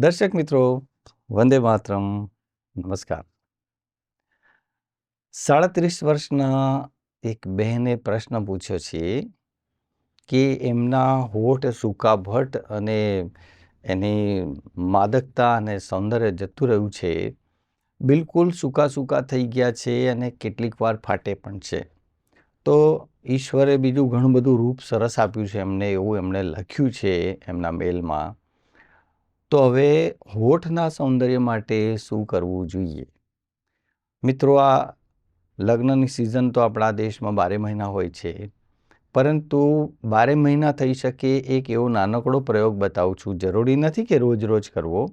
દર્શક મિત્રો, વંદે માતરમ. નમસ્કાર. સાડત્રીસ વર્ષના એક બહેને પ્રશ્ન પૂછ્યો છે કે એમના હોઠ સૂકા ભટ્ટ અને એની માદકતા અને સૌંદર્ય જતું રહ્યું છે. બિલકુલ સૂકા સૂકા થઈ ગયા છે અને કેટલીક વાર ફાટે પણ છે. તો ઈશ્વરે બીજું ઘણું બધું રૂપ સરસ આપ્યું છે એમને, એવું એમણે લખ્યું છે એમના મેલમાં. તો હવે હોઠના સૌંદર્ય માટે શું કરવું જોઈએ? મિત્રો, આ લગ્નની સિઝન તો આપણા દેશમાં બારે મહિના હોય છે. પરંતુ બારે મહિના થઈ શકે એક એવો નાનકડો પ્રયોગ બતાવું છું. જરૂરી નથી કે રોજ રોજ કરવો.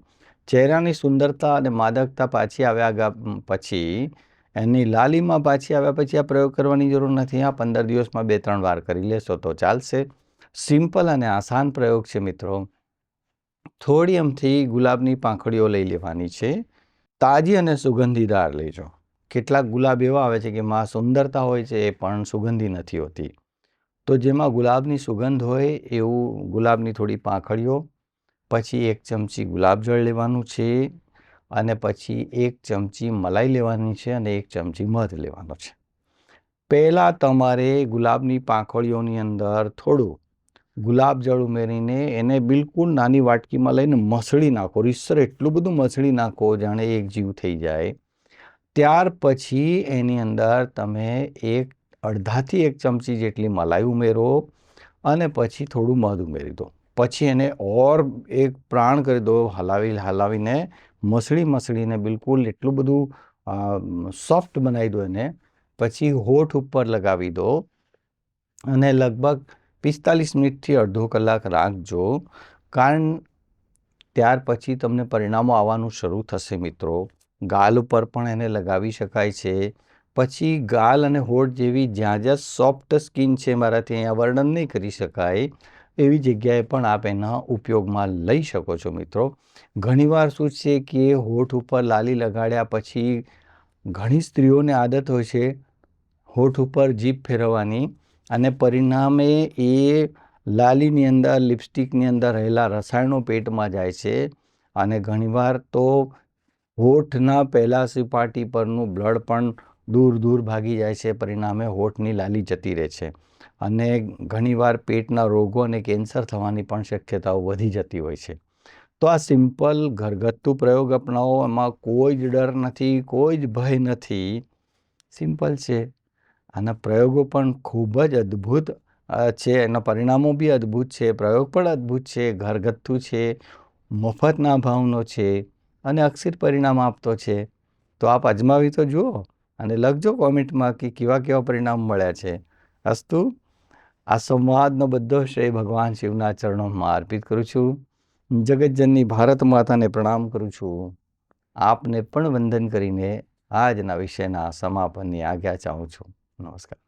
ચહેરાની સુંદરતા અને માદકતા પાછી આવ્યા પછી, એની લાલીમાં પાછી આવ્યા પછી આ પ્રયોગ કરવાની જરૂર નથી. આ પંદર દિવસમાં બે ત્રણ વાર કરી લેશો તો ચાલશે. સિમ્પલ અને આસાન પ્રયોગ છે મિત્રો. થોડી એમથી ગુલાબની પાંખડીઓ લઈ લેવાની છે. તાજી અને સુગંધીદાર લેજો કેટલાક ગુલાબ એવા આવે છે કે માં સુંદરતા હોય છે એ પણ સુગંધી નથી હોતી. તો જેમાં ગુલાબની સુગંધ હોય એવું ગુલાબની થોડી પાંખડીઓ, પછી એક ચમચી ગુલાબજળ લેવાનું છે અને પછી એક ચમચી મલાઈ લેવાની છે અને એક ચમચી મધ લેવાનો છે. પહેલાં તમારે ગુલાબની પાંખડીઓની અંદર થોડું ગુલાબજળ ઉમેરીને એને બિલકુલ નાની વાટકીમાં લઈને મસળી નાખો. રીસર એટલું બધું મસળી નાખો જાણે એક જીવ થઈ જાય. ત્યાર પછી એની અંદર તમે એક અડધાથી એક ચમચી જેટલી મલાઈ ઉમેરો અને પછી થોડું મધ ઉમેરી દો. પછી એને ઓર એક પ્રાણ કરી દો, હલાવી હલાવીને મસળી મસળીને બિલકુલ એટલું બધું સોફ્ટ બનાવી દો એને. પછી હોઠ ઉપર લગાવી દો અને લગભગ પિસ્તાલીસ મિનિટથી અડધો કલાક રાખજો કારણ ત્યાર પછી તમને પરિણામો આવવાનું શરૂ થશે મિત્રો. ગાલ ઉપર પણ એને લગાવી શકાય છે. પછી ગાલ અને હોઠ જેવી જ્યાં જ્યાં સોફ્ટ સ્કિન છે મારાથી અહીંયા વર્ણન નહીં કરી શકાય. એવી જગ્યાએ પણ આપ એના ઉપયોગમાં લઈ શકો છો મિત્રો. ઘણીવાર શું છે કે હોઠ ઉપર લાલી લગાડ્યા પછી ઘણી સ્ત્રીઓને આદત હોય છે હોઠ ઉપર જીભ ફેરવવાની. અને પરિણામે એ લાલીની અંદર, લિપસ્ટિકની અંદર રહેલા રસાયણો પેટમાં જાય છે. અને ઘણીવાર તો હોઠના પહેલા સપાટી પરનું બ્લડ પણ દૂર દૂર ભાગી જાય છે. પરિણામે હોઠની લાલી જતી રહે છે. અને ઘણીવાર પેટના રોગો અને કેન્સર થવાની પણ શક્યતાઓ વધી જતી હોય છે. તો આ સિમ્પલ ઘરગથ્થુ પ્રયોગ અપનાવો. એમાં કોઈ જ ડર નથી, કોઈ જ ભય નથી. સિમ્પલ છે. આના પ્રયોગો પણ ખૂબ જ અદ્ભુત છે. એના પરિણામો બી અદ્ભુત છે. પ્રયોગ પણ અદ્ભુત છે. ઘરગથ્થુ છે. મફતના ભાવનો છે. અને અક્ષિર પરિણામ આપતો છે. તો આપ અજમાવી તો જુઓ અને લખજો કોમેન્ટમાં કે કેવા કેવા પરિણામ મળ્યા છે. અસ્તુ, આ સંવાદનો બધો શ્રેય ભગવાન શિવના ચરણોમાં અર્પિત કરું છું. જગતજનની ભારત માતાને પ્રણામ કરું છું. આપને પણ વંદન કરીને આજના વિષયના સમાપનની આજ્ઞા ચાહું છું. નમસ્કાર